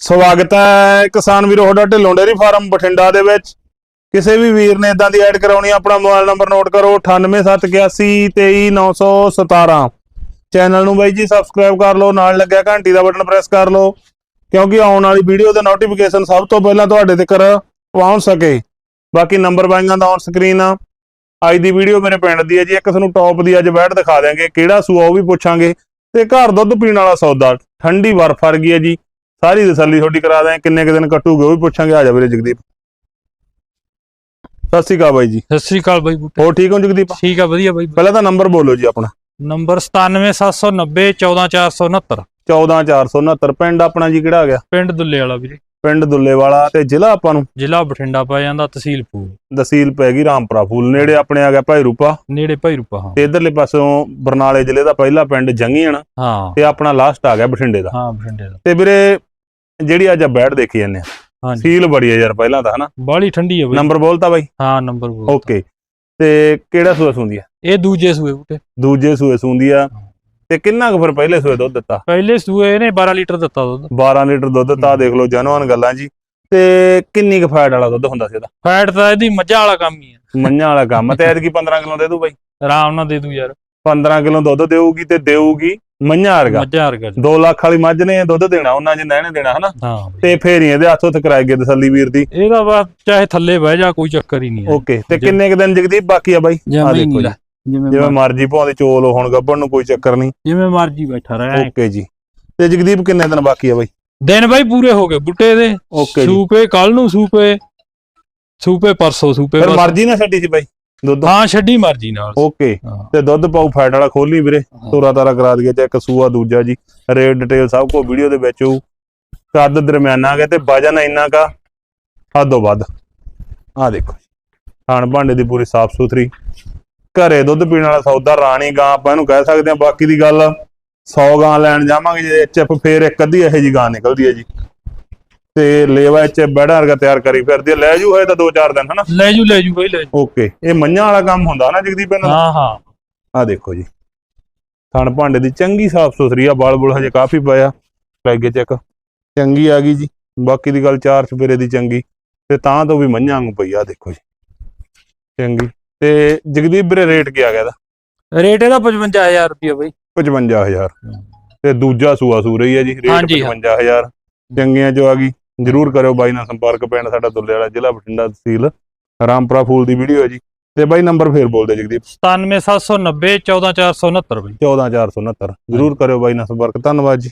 ਸਵਾਗਤ ਹੈ ਕਿਸਾਨ ਵੀਰੋ, ਤੁਹਾਡਾ ਢਿੱਲੋਂ ਡੇਅਰੀ ਫਾਰਮ ਬਠਿੰਡਾ ਦੇ ਵਿੱਚ। ਕਿਸੇ ਵੀ ਵੀਰ ਨੇ ਇਦਾਂ ਦੀ ਐਡ ਕਰਾਉਣੀ ਆਪਣਾ ਮੋਬਾਈਲ ਨੰਬਰ ਨੋਟ ਕਰੋ 9871823917 ਚੈਨਲ ਨੂੰ ਬਾਈ ਜੀ ਸਬਸਕ੍ਰਾਈਬ ਕਰ ਲਓ, ਨਾਲ ਲੱਗਿਆ ਘੰਟੀ ਦਾ ਬਟਨ ਪ੍ਰੈਸ ਕਰ ਲਓ, ਕਿਉਂਕਿ ਆਉਣ ਵਾਲੀ ਵੀਡੀਓ ਦਾ ਨੋਟੀਫਿਕੇਸ਼ਨ ਸਭ ਤੋਂ ਪਹਿਲਾਂ ਤੁਹਾਡੇ ਤੱਕ ਪਹੁੰਚ ਸਕੇ। ਬਾਕੀ ਨੰਬਰ ਬਾਈਆਂ ਦਾ ਔਨ ਸਕਰੀਨ ਆ। ਅੱਜ ਦੀ ਵੀਡੀਓ ਮੇਰੇ ਪਿੰਡ ਦੀ ਹੈ ਜੀ, ਇੱਕ ਤੁਹਾਨੂੰ ਟੌਪ ਦੀ ਅੱਜ ਬੈਠ ਦਿਖਾ ਦਿਆਂਗੇ, ਕਿਹੜਾ ਸੂਆ ਉਹ ਵੀ ਪੁੱਛਾਂਗੇ। ਤੇ ਘਰ ਦੁੱਧ ਪੀਣ ਵਾਲਾ ਸੌਦਾ, ਠੰਡੀ ਬਰਫ ਵਰਗੀ ਹੈ ਜੀ। ਸਾਰੀ ਤਸੱਲੀ ਤੁਹਾਡੀ ਕਰਾ ਦਿਆਂ ਕਿੰਨੇ ਕੁ ਦਿਨ ਕੱਟੂਗੇ ਉਹ ਵੀ ਪੁੱਛਾਂਗੇ ਆ ਜਾ ਵੀਰੇ ਜਗਦੀਪ। ਸਤਿ ਸ਼੍ਰੀ ਅਕਾਲ ਬਾਈ ਜੀ। ਸਤਿ ਸ੍ਰੀ ਅਕਾਲ ਬਾਈ ਬੂਟੇ। ਹੋਰ ਠੀਕ ਹੋ ਜਗਦੀਪ? ਠੀਕ ਆ ਵਧੀਆ ਬਾਈ। ਪਹਿਲਾਂ ਤਾਂ ਨੰਬਰ ਬੋਲੋ ਜੀ ਆਪਣਾ। ਨੰਬਰ 97790 14469 14469 ਪਿੰਡ ਆਪਣਾ ਜੀ ਕਿਹੜਾ ਆ ਗਿਆ? ਪਿੰਡ ਦੁੱਲੇ ਵਾਲਾ ਵੀਰੇ। ਪਿੰਡ ਦੁੱਲੇਵਾਲਾ ਤੇ ਜ਼ਿਲ੍ਹਾ ਆਪਾਂ ਨੂੰ? ਜ਼ਿਲ੍ਹਾ ਬਠਿੰਡਾ ਪੈ ਜਾਂਦਾ ਤਹਿਸੀਲ ਫੂਲ ਤਹਿਸੀਲ ਪੈ ਗਈ ਰਾਮਪੁਰਾ ਫੂਲ ਨੇੜੇ ਆਪਣੇ ਆ ਗਿਆ ਭਾਈ ਰੂਪਾ। ਨੇੜੇ ਭਾਈ ਰੂਪਾ ਹਾਂ। ਤੇ ਇਧਰਲੇ ਪਾਸੋਂ ਬਰਨਾਲੇ ਜ਼ਿਲ੍ਹੇ ਦਾ ਪਹਿਲਾ ਪਿੰਡ ਜੰਗੀਆਣਾ। ਹਾਂ। ਤੇ ਆਪਣਾ ਲਾਸਟ ਆ ਗਿਆ ਬਠਿੰਡੇ ਦਾ। ਹਾਂ ਬਠਿੰਡੇ ਦਾ। ਤੇ ਵੀਰੇ ਜਿਹੜੀ ਅੱਜ ਬੈਠ ਦੇਖੀ ਜਾਂਦੇ ਆ ਹਾਂਜੀ। ਸੀਲ ਬੜੀ ਹੈ ਯਾਰ ਪਹਿਲਾਂ ਤਾਂ ਹਨਾ? ਬਾਲੀ ਠੰਡੀ ਆ ਬਾਈ। ਨੰਬਰ ਬੋਲਤਾ ਬਾਈ। ਹਾਂ ਨੰਬਰ ਬੋਲ ਓਕੇ। ਤੇ ਕਿਹੜਾ ਸੂਆ ਸੁੰਦੀ ਆ? ਇਹ ਦੂਜੇ ਸੂਏ ਬੂਟੇ। ਦੂਜੇ ਸੂਏ ਸੁੰਦੀ ਆ। ਤੇ ਕਿੰਨਾ ਕੁ ਫਿਰ ਪਹਿਲੇ ਸੂਏ ਦੁੱਧ ਦਿੱਤਾ? ਪਹਿਲੇ ਸੂਏ ਇਹਨੇ 12 ਲੀਟਰ ਦਿੱਤਾ ਦੁੱਧ। 12 ਲੀਟਰ ਦੁੱਧ ਦਿੱਤਾ ਦੇਖ ਲਓ ਜਨਵਾਨ ਗੱਲਾਂ ਜੀ। ਤੇ ਕਿੰਨੀ ਕੁ ਫੈਟ ਵਾਲਾ ਦੁੱਧ ਹੁੰਦਾ ਸੀ ਇਹਦਾ ਫੈਟ ਤਾਂ ਇਹਦੀ ਮੱਝਾਂ ਵਾਲਾ ਕੰਮ ਹੀ ਆ। ਮੰਝਾਂ ਵਾਲਾ ਕੰਮ ਤੇ ਐਤਕੀ 15 ਕਿਲੋ ਦੇ ਦੂ ਬਾਈ। ਆਰਾਮ ਨਾਲ ਦੇ ਦੂ ਯਾਰ। 15 ਕਿਲੋ ਦੁੱਧ ਦੇਊਗੀ ਤੇ ਦੇਊਗੀ ਮੰਝਾਂ ਵਰਗਾ। ਮੱਝਾਂ ਵਰਗਾ 2 ਲੱਖ ਵਾਲੀ ਮੱਝ ਨੇ ਦੁੱਧ ਦੇਣਾ ਉਹਨਾਂ ਜਿੰਨਾ ਇਹਨੇ ਦੇਣਾ ਹਨਾ। ਤੇ ਫੇਰ ਹੀ ਇਹਦੇ ਹੱਥੋਂ ਤਕਰਾਏ ਗਏ ਤਸੱਲੀ ਵੀਰ ਦੀ। ਇਹਦਾ ਬਸ ਚਾਹੇ ਥੱਲੇ ਬਹਿ ਜਾ ਕੋਈ ਚੱਕਰ ਹੀ ਨਹੀਂ ਓਕੇ ਤੇ ਜੀ। ਕਿੰਨੇ ਕੁ ਦਿਨ ਜਗਦੀਪ ਬਾਕੀ ਆ ਬਾਈ? ਆ ਦੇਖੋ ਜੀ। ਜਿਵੇਂ ਜਿਵੇਂ ਮਰ- ਮਰਜ਼ੀ ਭਾਵੇਂ ਚੋਲ ਹੁਣ ਗੱਬਣ ਨੂੰ ਕੋਈ ਚੱਕਰ ਨਹੀਂ। ਜਿਵੇਂ ਮਰਜ਼ੀ ਬੈਠਾ ਰਹਿ। ਓਕੇ ਜੀ। ਤੇ ਜਗਦੀਪ ਕਿੰਨੇ ਦਿਨ ਬਾਕੀ ਆ ਬਾਈ? ਦਿਨ ਬਾਈ ਪੂਰੇ ਹੋ ਗਏ ਬੁੱਟੇ ਦੇ। ਓਕੇ ਜੀ। ਸੂਪੇ ਕੱਲ ਨੂੰ ਸੂਪੇ ਸੂਪੇ ਪਰਸੋਂ ਸੂਪੇ ਫਿਰ ਬਸ। ਮਰਜ਼ੀ ਨਾ ਛੱਡੀ ਸੀ ਬਾਈ ਦੁੱਧ? ਹਾਂ ਛੱਡੀ ਮਰਜ਼ੀ ਨਾਲ। ਓਕੇ। ਹਾਂ। ਤੇ ਦੁੱਧ ਪਾਉ ਫੈਟ ਵਾਲਾ ਖੋਲੀ ਵੀਰੇ ਹਾਂ। ਤੋਰਾ ਤਾਰਾ ਕਰਾ ਦਈਏ ਤੇ ਇੱਕ ਸੂਆ ਦੂਜਾ ਜੀ। ਰੇਟ ਡਿਟੇਲ ਸਭ ਕੋ ਵੀਡੀਓ ਦੇ ਵਿੱਚ ਹੋਊ। ਕੱਦ ਦਰਮਿਆਨਾ ਗਿਆ ਤੇ ਵਜਨ ਇੰਨਾ ਕਾ ਹੱਦੋਂ ਵੱਧ। ਆ ਦੇਖੋ ਖਾਣ ਭਾਂਡੇ ਦੀ ਪੂਰੀ ਸਾਫ਼ ਸੁਥਰੀ ਘਰੇ ਦੁੱਧ ਪੀਣ ਵਾਲਾ ਸੌਦਾ ਰਾਣੀ ਗਾਂ ਆਪਾਂ ਇਹਨੂੰ ਕਹਿ ਸਕਦੇ ਆ ਬਾਕੀ ਦੀ ਗੱਲ 100 ਗਾਂ ਲੈਣ ਜਾਵਾਂਗੇ ਜੇ ਐਚਐਫ ਫੇਰ ਇੱਕ ਅੱਧੀ ਇਹੋ ਜੀ ਗਾਂ ਨਿਕਲਦੀ ਹੈ ਜੀ। ਤੇ ਲੇਵਾ ਐਚਐਫ ਬੜਾ ਵਰਗਾ ਤਿਆਰ ਕਰੀ ਫਿਰਦੀ ਹੈ। ਲੈ ਜੂ ਹੋਏ ਤਾਂ 2-4 ਦਿਨ ਹਨਾ? ਲੈ ਜੂ ਲੈ ਜੂ ਬਾਈ ਲੈ ਜੂ। ਓਕੇ। ਇਹ ਮੰਝਾਂ ਵਾਲਾ ਕੰਮ ਹੁੰਦਾ ਨਾ ਜਗਦੀਪ ਇਹਨਾਂ ਦਾ? ਹਾਂ ਹਾਂ। ਆ ਦੇਖੋ ਜੀ। ਥਣ ਭਾਂਡੇ ਦੀ ਚੰਗੀ ਸਾਫ਼ ਸੁਥਰੀ ਆ ਬਾਲ ਬੁਲ ਹਜੇ ਕਾਫੀ ਪਿਆ ਲੱਗੇ ਚੱਕ। ਚੰਗੀ ਆ ਗਈ ਜੀ। ਬਾਕੀ ਦੀ ਗੱਲ ਚਾਰ ਚਪੇਰੇ ਦੀ ਚੰਗੀ। ਤੇ ਤਾਂ ਤੋਂ ਵੀ ਮੰਝਾਂ ਵਾਂਗੂ ਪਈ ਆ ਦੇਖੋ ਜੀ। ਚੰਗੀ। ਤੇ ਜਗਦੀਪ ਵੀਰੇ ਰੇਟ ਕੀ ਆ ਗਿਆ ਇਹਦਾ? ਰੇਟ ਇਹਦਾ 55000 ਰੁਪਏ ਬਾਈ। 55000 ਤੇ ਦੂਜਾ ਸੂਆ ਸੂ ਰਹੀ ਹੈ ਜੀ ਰੇਟ ਹਾਂਜੀ, ਹਾਂ। 55000 ਚੰਗੀਆਂ ਚੋਂ ਆ ਗਈ ਜਰੂਰ ਕਰਿਓ ਬਾਈ ਨਾਲ ਸੰਪਰਕ ਪਿੰਡ ਸਾਡਾ ਦੁੱਲੇ ਵਾਲਾ ਜ਼ਿਲ੍ਹਾ ਬਠਿੰਡਾ ਤਹਿਸੀਲ ਰਾਮਪੁਰਾ ਫੂਲ ਦੀ ਵੀਡੀਓ ਹੈ ਜੀ। ਤੇ ਬਾਈ ਨੰਬਰ ਫੇਰ ਬੋਲਦੇ ਜਗਦੀਪ। 97790 14469 ਬਾਈ। 14469 ਜਰੂਰ ਕਰਿਓ ਬਾਈ ਨਾਲ ਸੰਪਰਕ। ਧੰਨਵਾਦ ਜੀ।